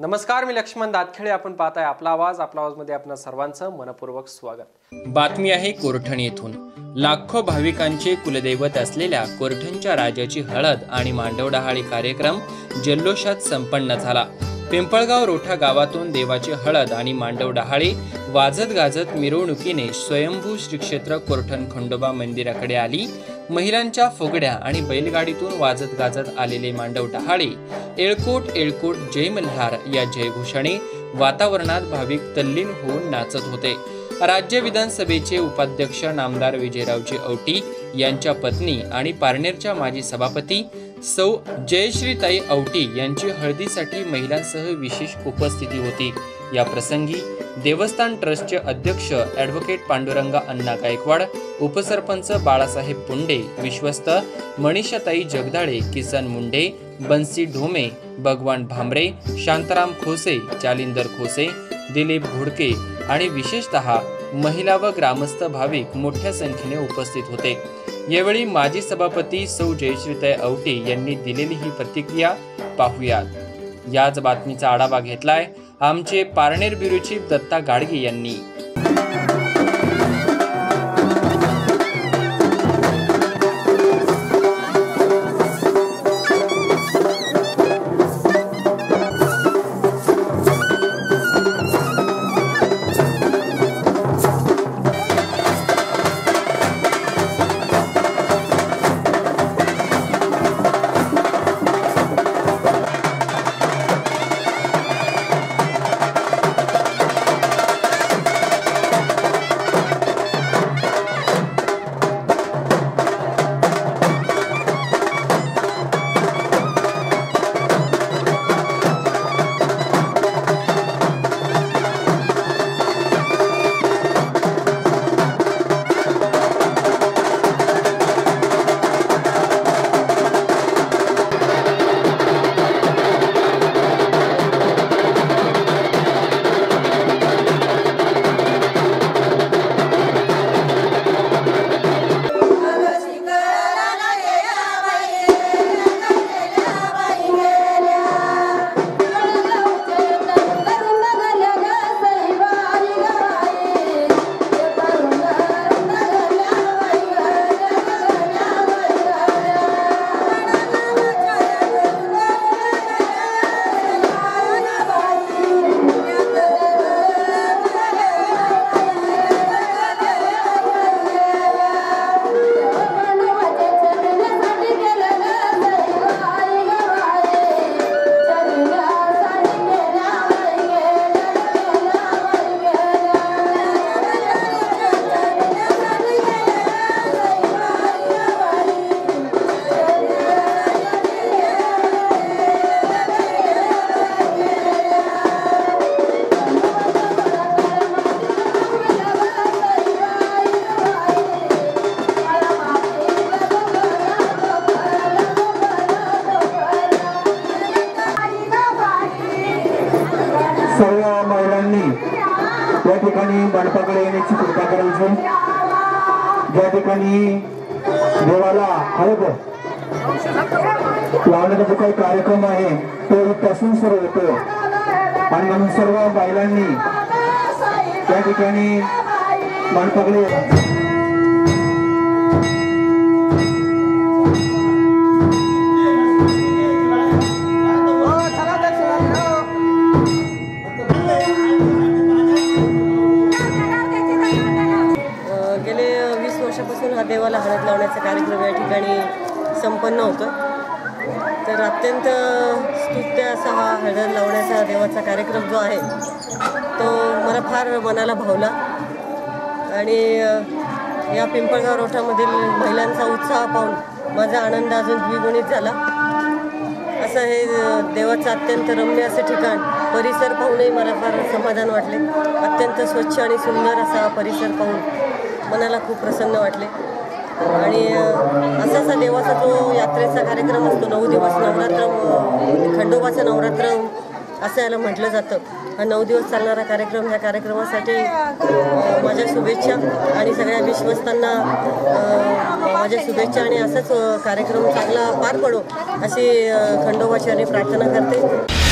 नमस्कार मी लक्ष्मण दातखेडे. आपण पाहताय आपला आवाज. आपला आवाजमध्ये आपल्या सर्वांचं मनपूर्वक स्वागत. बातमी आहे कोरठण येथून. लाखो भाविकांचे कुलदैवत असलेल्या कोरठणच्या राजाची हळद आणि मांडवडहाळी कार्यक्रम जल्लोषात संपन्न झाला. पिंपळगाव रोठा गावातून देवाची हळद आणि मांडव डहाळी वाजत गाजत मिरवणुकीने स्वयंभू श्री क्षेत्र कोरठण खंडोबा मंदिराकडे आली. महिलांच्या फुगड्या आणि बैलगाडीतून वाजत गाजत आलेले मांडव डहाळे एळकोट एळकोट जय मल्हार या जयघोषाने वातावरणात भाविक तल्लीन होऊन नाचत होते. राज्य विधानसभेचे उपाध्यक्ष नामदार विजयरावजी औटी यांच्या पत्नी आणि पारनेरच्या माजी सभापती सौ जयश्रीताई औटी यांची हळदीसाठी महिलांसह विशेष उपस्थिती होती. या प्रसंगी देवस्थान ट्रस्टचे अध्यक्ष ॲडव्होकेट पांडुरंगा अण्णा गायकवाड उपसरपंच बाळासाहेब पुंडे विश्वस्त मनीषाताई जगदाळे किसन मुंडे बन्सी ढोमे भगवान भांबरे शांताराम खोसे जालिंदर खोसे दिलीप घोडके आणि विशेषतः महिला व ग्रामस्थ भाविक मोठ्या संख्येने उपस्थित होते. यावेळी माजी सभापती सौ जयश्रीताई औटे यांनी दिलेली ही प्रतिक्रिया पाहूयात. याच बातमीचा आढावा घेतलाय आमचे पारनेर ब्युरो चीफ दत्ता गाडगे यांनी. या ठिकाणी मंडपाकडे येण्याची कृपा करायची ज्या ठिकाणी देवाला हळद लावण्याचा जो काही कार्यक्रम आहे तो इथपासून सुरू होतो. आणि म्हणून सर्व बायलांनी त्या ठिकाणी मंडपाकडे अ, देवाला कार्यक्रम या ठिकाणी संपन्न होतं. तर अत्यंत स्तुत्य असा हा हळद लावण्याचा देवाचा कार्यक्रम जो आहे तो मला फार मनाला भावला. आणि या पिंपळगाव रोठामधील महिलांचा उत्साह पाहून माझा आनंद अजून द्विगुणित झाला. असं हे देवाचं अत्यंत रम्य असं ठिकाण परिसर पाहूनही मला फार समाधान वाटले. अत्यंत स्वच्छ आणि सुंदर असा हा परिसर पाहून मनाला खूप प्रसन्न वाटले. आणि असा असा देवाचा जो यात्रेचा कार्यक्रम असतो नऊ दिवस नवरात्र खंडोबाचं नवरात्र असं याला म्हटलं जातं. नऊ दिवस चालणारा कार्यक्रम ह्या कार्यक्रमासाठी माझ्या शुभेच्छा आणि सगळ्या विश्वस्तांना माझ्या शुभेच्छा आणि असाच कार्यक्रम चांगला पार पडो अशी खंडोबाची आणि प्रार्थना करते.